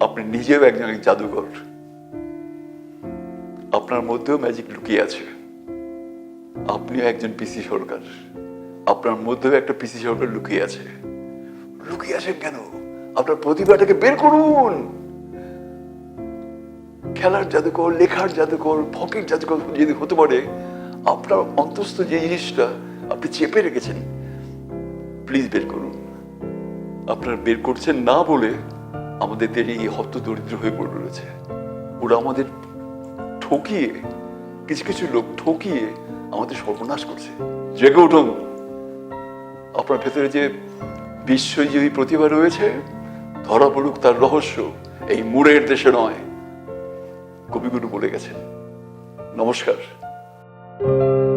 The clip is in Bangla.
আপনি নিজেও একজন এক জাদুকর আপনার মধ্যেও ম্যাজিক লুকিয়ে আছে। আপনিও একজন পিসি সরকার। আপনার মধ্যেও একটা পিসি সরকার লুকিয়ে আছে। লুকিয়ে আছেন কেন? আপনার প্রতিভাটাকে বের করুন। খেলার জাদুকর লেখার জাদুকর ফকির জাদুকর যদি হতে পারে, আপনার অন্তস্থ যে জিনিসটা আপনি চেপে রেখেছেন প্লিজ বের করুন। আপনারা বের করছেন না বলে আমাদের দেরি এই হত দরিদ্র হয়ে পড়ে রয়েছে। ওরা আমাদের ঠকিয়ে, কিছু কিছু লোক ঠকিয়ে আমাদের সর্বনাশ করছে। জেগে উঠুন। আপনার ভেতরে যে বিশ্বজয়ী প্রতিভা রয়েছে, ধরা পড়ুক তার রহস্য, এই মুড়ের দেশে নয়। কবিগুরু বলে গেছেন। নমস্কার।